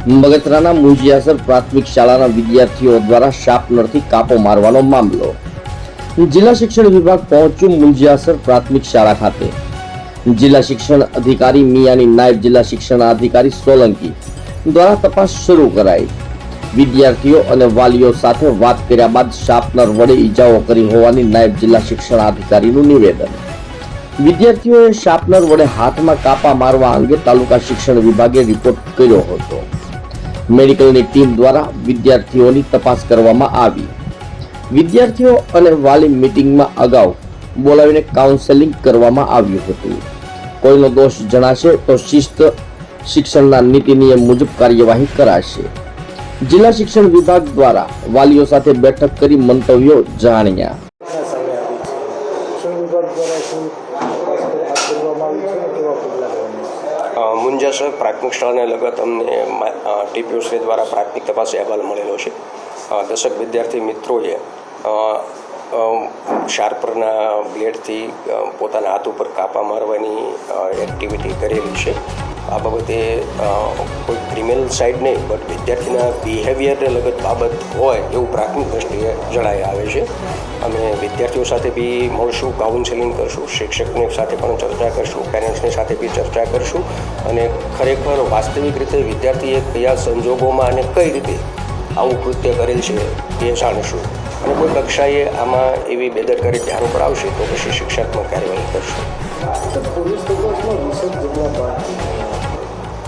બગસરાના મુંજિયાસર પ્રાથમિક શાળાના વિદ્યાર્થીઓ દ્વારા શાર્પનરથી કાપો મારવાનો મામલો. જિલ્લા શિક્ષણ વિભાગ પહોંચ્યું મુંજિયાસર પ્રાથમિક શાળા ખાતે. જિલ્લા શિક્ષણ અધિકારી મિયાની નાયબ જિલ્લા શિક્ષણ અધિકારી સોલંકી દ્વારા તપાસ શરૂ કરાઈ. વિદ્યાર્થીઓ અને વાલીઓ સાથે વાત કર્યા બાદ શાર્પનર વડે ઈજાઓ કરી હોવાની નાયબ જિલ્લા શિક્ષણ અધિકારીનું નિવેદન. વિદ્યાર્થીઓએ શાર્પનર વડે હાથમાં કાપા મારવા અંગે તાલુકા શિક્ષણ વિભાગે રિપોર્ટ કર્યો હતો. મેડિકલની ટીમ દ્વારા વિદ્યાર્થીઓની તપાસ કરવામાં આવી. વિદ્યાર્થીઓ અને વાલી મીટિંગમાં અગાઉ બોલાવીને કાઉન્સેલિંગ કરવામાં આવ્યું હતું. કોઈનો દોષ જણાશે તો શિસ્ત શિક્ષણના નીતિ નિયમ મુજબ કાર્યવાહી કરાશે. જિલ્લા શિક્ષણ વિભાગ દ્વારા વાલીઓ સાથે બેઠક કરી મંતવ્યો જાણ્યા. મુંજાસર પ્રાથમિક શાળાને લગત અમને ટીપીઓ શ્રી દ્વારા પ્રાથમિક તપાસ અહેવાલ મળેલો છે. દશક વિદ્યાર્થી મિત્રોએ શાર્પરના બ્લેડથી પોતાના હાથ ઉપર કાપા મારવાની એક્ટિવિટી કરેલી છે. આ બાબતે કોઈ ક્રિમિનલ સાઇડ નહીં બટ વિદ્યાર્થીના બિહેવિયરને લગત બાબત હોય એવું પ્રાથમિક દ્રષ્ટિએ જણાય આવે છે. અમે વિદ્યાર્થીઓ સાથે બી મળશું કાઉન્સેલિંગ કરશું, શિક્ષકની સાથે પણ ચર્ચા કરશું પેરેન્ટ્સની સાથે બી ચર્ચા કરશું અને ખરેખર વાસ્તવિક રીતે વિદ્યાર્થીએ કયા સંજોગોમાં અને કઈ રીતે આવું કૃત્ય કરેલ છે એ જાણીશું. અને કોઈ કક્ષાએ આમાં એવી બેદરકારી ધ્યાન ઉપર આવશે તો પછી શિક્ષાત્મક કાર્યવાહી કરશું. તો પોલીસ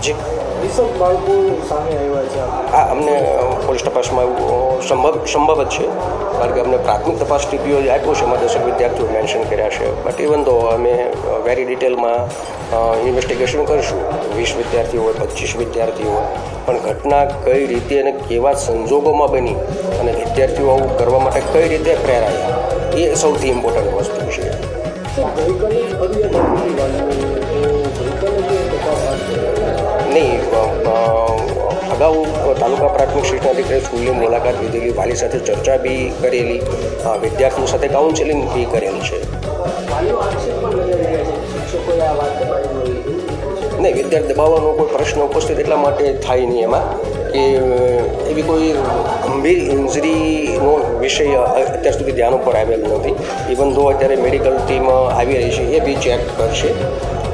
જે. બાળકો અમને પોલીસ તપાસમાં એવું સંભવ સંભવ જ છે. કારણ કે અમને પ્રાથમિક તપાસ ટીપીઓ જે આપ્યું છે, એમાં દસેક વિદ્યાર્થીઓ મેન્શન કર્યા છે. બટ ઇવન તો અમે વેરી ડિટેલમાં ઇન્વેસ્ટિગેશન કરીશું, વીસ વિદ્યાર્થીઓ હોય, પચીસ વિદ્યાર્થીઓ પણ ઘટના કઈ રીતે અને કેવા સંજોગોમાં બની અને વિદ્યાર્થીઓ આવું કરવા માટે કઈ રીતે પ્રેરાયા, એ સૌથી ઇમ્પોર્ટન્ટ વસ્તુ છે. અગાઉ તાલુકા પ્રાથમિક શિક્ષણ અધિકારી સ્કૂલની મુલાકાત લીધેલી વાલી સાથે ચર્ચા બી કરેલી વિદ્યાર્થીઓ સાથે કાઉન્સેલિંગ બી કરેલું છે. નહીં, વિદ્યાર્થી દબાવવાનો કોઈ પ્રશ્ન ઉપસ્થિત એટલા માટે થાય નહીં એમાં કે એવી કોઈ ગંભીર ઇન્જરીનો વિષય અત્યાર સુધી ધ્યાન ઉપર આવેલ નથી. ઇવન ધો અત્યારે મેડિકલ ટીમ આવી રહી છે, એ બી ચેક કરશે.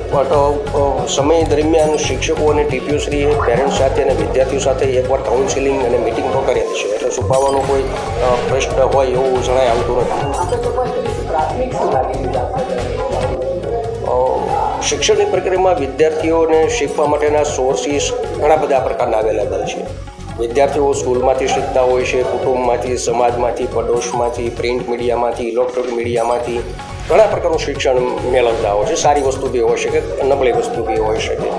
સમય દરમિયાન શિક્ષકો અને ટીપીઓશ્રીએ પેરેન્ટ્સ સાથે અને વિદ્યાર્થીઓ સાથે એકવાર કાઉન્સિલિંગ અને મિટિંગ તો કરી છે. એટલે છુપાવવાનો કોઈ પ્રશ્ન હોય એવું જણાય આવતું નથી. શિક્ષણની પ્રક્રિયામાં વિદ્યાર્થીઓને શીખવા માટેના સોર્સિસ ઘણા બધા પ્રકારના અવેલેબલ છે. વિદ્યાર્થીઓ સ્કૂલમાંથી શીખતા હોય છે, કુટુંબમાંથી, સમાજમાંથી, પડોશમાંથી, પ્રિન્ટ મીડિયામાંથી, ઇલેક્ટ્રોનિક મીડિયામાંથી ઘણા પ્રકારનું શિક્ષણ મેળવતા હોય છે. સારી વસ્તુ બી હોઈ શકે, નબળી વસ્તુ બી હોઈ શકે.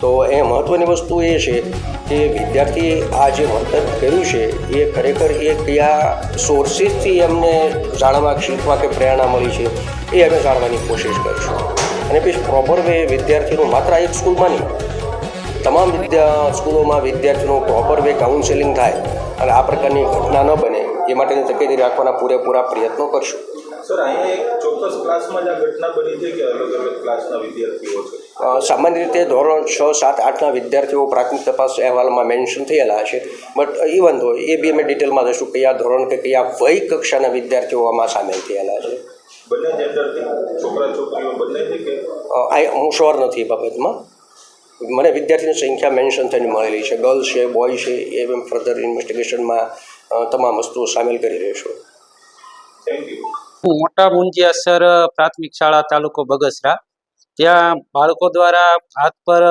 તો એ મહત્ત્વની વસ્તુ એ છે કે વિદ્યાર્થીએ આ જે વર્તન કર્યું છે, એ ખરેખર એ કયા સોર્સિસથી એમને જાણવા, શીખવા કે પ્રેરણા મળી છે, એ અમે જાણવાની કોશિશ કરીશું. અને પછી પ્રોપર વે વિદ્યાર્થીનું માત્ર એક સ્કૂલમાં નહીં તમામ વિદ્યા સ્કૂલોમાં વિદ્યાર્થીનું પ્રોપર વે કાઉન્સેલિંગ થાય અને આ પ્રકારની ઘટના ન બને એ માટેની તકેદારી રાખવાના પૂરેપૂરા પ્રયત્નો કરશું. સર અહીંયા એક ચોક્કસ ક્લાસમાં જ આ ઘટના બની છે કે અલગ અલગ ક્લાસના વિદ્યાર્થીઓ છે? સામાન્ય રીતે ધોરણ છ સાત આઠના વિદ્યાર્થીઓ પ્રાથમિક તપાસ અહેવાલમાં મેન્શન થયેલા છે. બટ ઇવન તો એ બી અમે ડિટેલમાં જશું કયા ધોરણ કે કયા વય કક્ષાના વિદ્યાર્થીઓ આમાં સામેલ થયેલા છે. બંને જેન્ડરથી છોકરા છોકરીઓ બંનેથી કે? હું શ્યોર નથી એ બાબતમાં. મને વિદ્યાર્થીની સંખ્યા મેન્શન થઈને મળેલી છે. ગર્લ્સ છે બોય છે એ એમ ફર્ધર ઇન્વેસ્ટિગેશનમાં તમામ વસ્તુઓ સામેલ કરી રહીશું મોટા મુંજિયાસર પ્રાથમિક શાળા તાલુકો બગસરા. ત્યાં બાળકો દ્વારા હાથ પર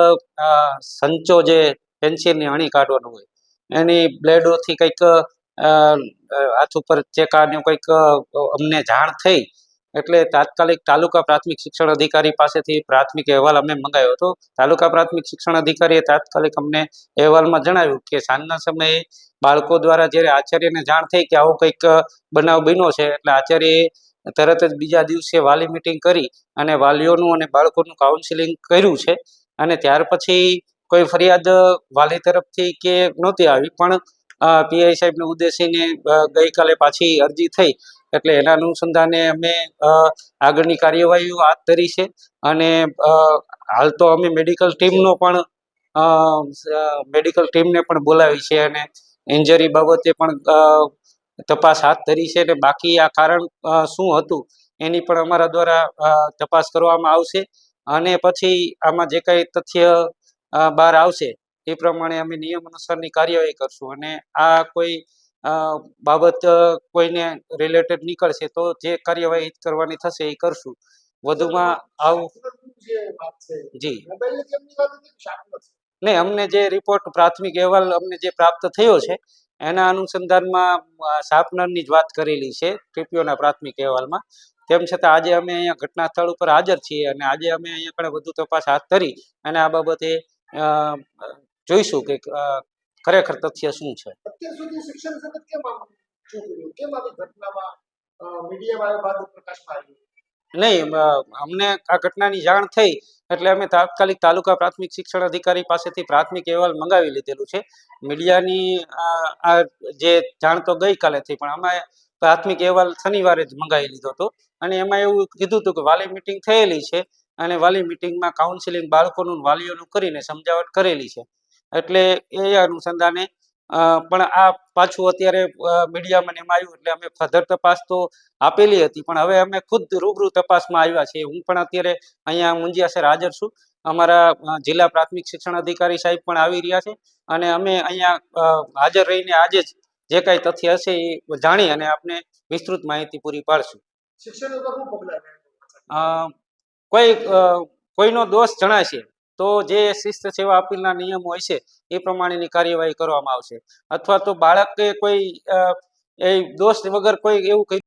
સંચો જે પેન્સિલની અણી કાઢવાનું હોય એની બ્લેડોથી કંઈક હાથ ઉપર ચેકાને કંઈક અમને જાણ થઈ એટલે તાત્કાલિક તાલુકા પ્રાથમિક શિક્ષણ અધિકારી પાસેથી પ્રાથમિક અહેવાલ અમે મંગાવ્યો હતો. તાલુકા પ્રાથમિક શિક્ષણ અધિકારીએ તાત્કાલિક અમને અહેવાલમાં જણાવ્યું કે સાંજના સમયે બાળકો દ્વારા જ્યારે આચાર્યને જાણ થઈ કે આવો કંઈક બનાવ બન્યો છે, એટલે આચાર્યએ તરત જ બીજા દિવસે વાલી મિટિંગ કરી અને વાલીઓનું અને બાળકોનું કાઉન્સિલિંગ કર્યું છે. અને ત્યાર પછી કોઈ ફરિયાદ વાલી તરફથી કે નહોતી આવી, પણ પીઆઈ સાહેબને ઉદ્દેશીને ગઈકાલે પાછી અરજી થઈ. એટલે એના અનુસંધાને અમે આગળની કાર્યવાહીઓ હાથ ધરી છે અને હાલ તો અમે મેડિકલ ટીમનો પણ મેડિકલ ટીમને પણ બોલાવી છે અને ઇન્જરી બાબતે પણ તપાસ હાથ ધરી છે અને બાકી આ કારણ શું હતું એની પણ અમારા દ્વારા તપાસ કરવામાં આવશે અને પછી આમાં જે કંઈ તથ્ય બહાર આવશે એ પ્રમાણે અમે નિયમ અનુસારની કાર્યવાહી કરશું અને આ કોઈ બાબત કોઈને રિલેટેડ નીકળશે તો જે કાર્યવાહી કરવાની થશે એ કરશું. વધુમાં આવું જે? નહીં, અમને જે રિપોર્ટ પ્રાથમિક અહેવાલ અમને જે પ્રાપ્ત થયો છે, એના અનુસંધાનમાં શાર્પનરની જ વાત કરેલી છે, ટીપીઓના પ્રાથમિક અહેવાલમાં. તેમ છતાં આજે અમે અહીંયા ઘટના સ્થળ ઉપર હાજર છીએ અને આજે અમે અહીંયા પણ વધુ તપાસ હાથ ધરી અને આ બાબતે જોઈશું કે ખરેખર તથ્ય શું છે. અત્યાર સુધી શિક્ષણ જગત કેમ આમ ચૂપ કેમ આવી ઘટનામાં મીડિયા બાદ પ્રકાશમાં આવ્યું? નહીં અમને આ ઘટનાની જાણ થઈ એટલે અમે તાત્કાલિક તાલુકા પ્રાથમિક શિક્ષણ અધિકારી પાસેથી પ્રાથમિક અહેવાલ મંગાવી લીધેલું છે. મીડિયાની આ જે જાણ તો ગઈકાલે થઈ, પણ અમે પ્રાથમિક અહેવાલ શનિવારે જ મંગાવી લીધો હતો. અને એમાં એવું કીધું હતું કે વાલી મિટિંગ થયેલી છે અને વાલી મિટિંગમાં કાઉન્સિલિંગ બાળકોનું વાલીઓનું કરીને સમજાવટ કરેલી છે. એટલે એ અનુસંધાને પણ આ પાછું અત્યારે મીડિયામાં એમ આવ્યું એટલે અમે ફર્ધર તપાસ તો આપેલી હતી પણ હવે અમે ખુદ રૂબરૂ તપાસમાં આવ્યા છીએ. હું પણ અત્યારે અહીંયા મુંજિયાસર હાજર છું. અમારા જિલ્લા પ્રાથમિક શિક્ષણ અધિકારી સાહેબ પણ આવી રહ્યા છે અને અમે અહીંયા હાજર રહીને આજે જ જે કાંઈ તથ્ય હશે એ જાણી અને આપને વિસ્તૃત માહિતી પૂરી પાડશું. કોઈ કોઈનો દોષ જણાશે તો જે શિસ્ત સેવા અપીલના નિયમો હોય છે, એ પ્રમાણેની કાર્યવાહી કરવામાં આવશે. અથવા તો બાળકે કોઈ એ દોષ વગર કોઈ એવું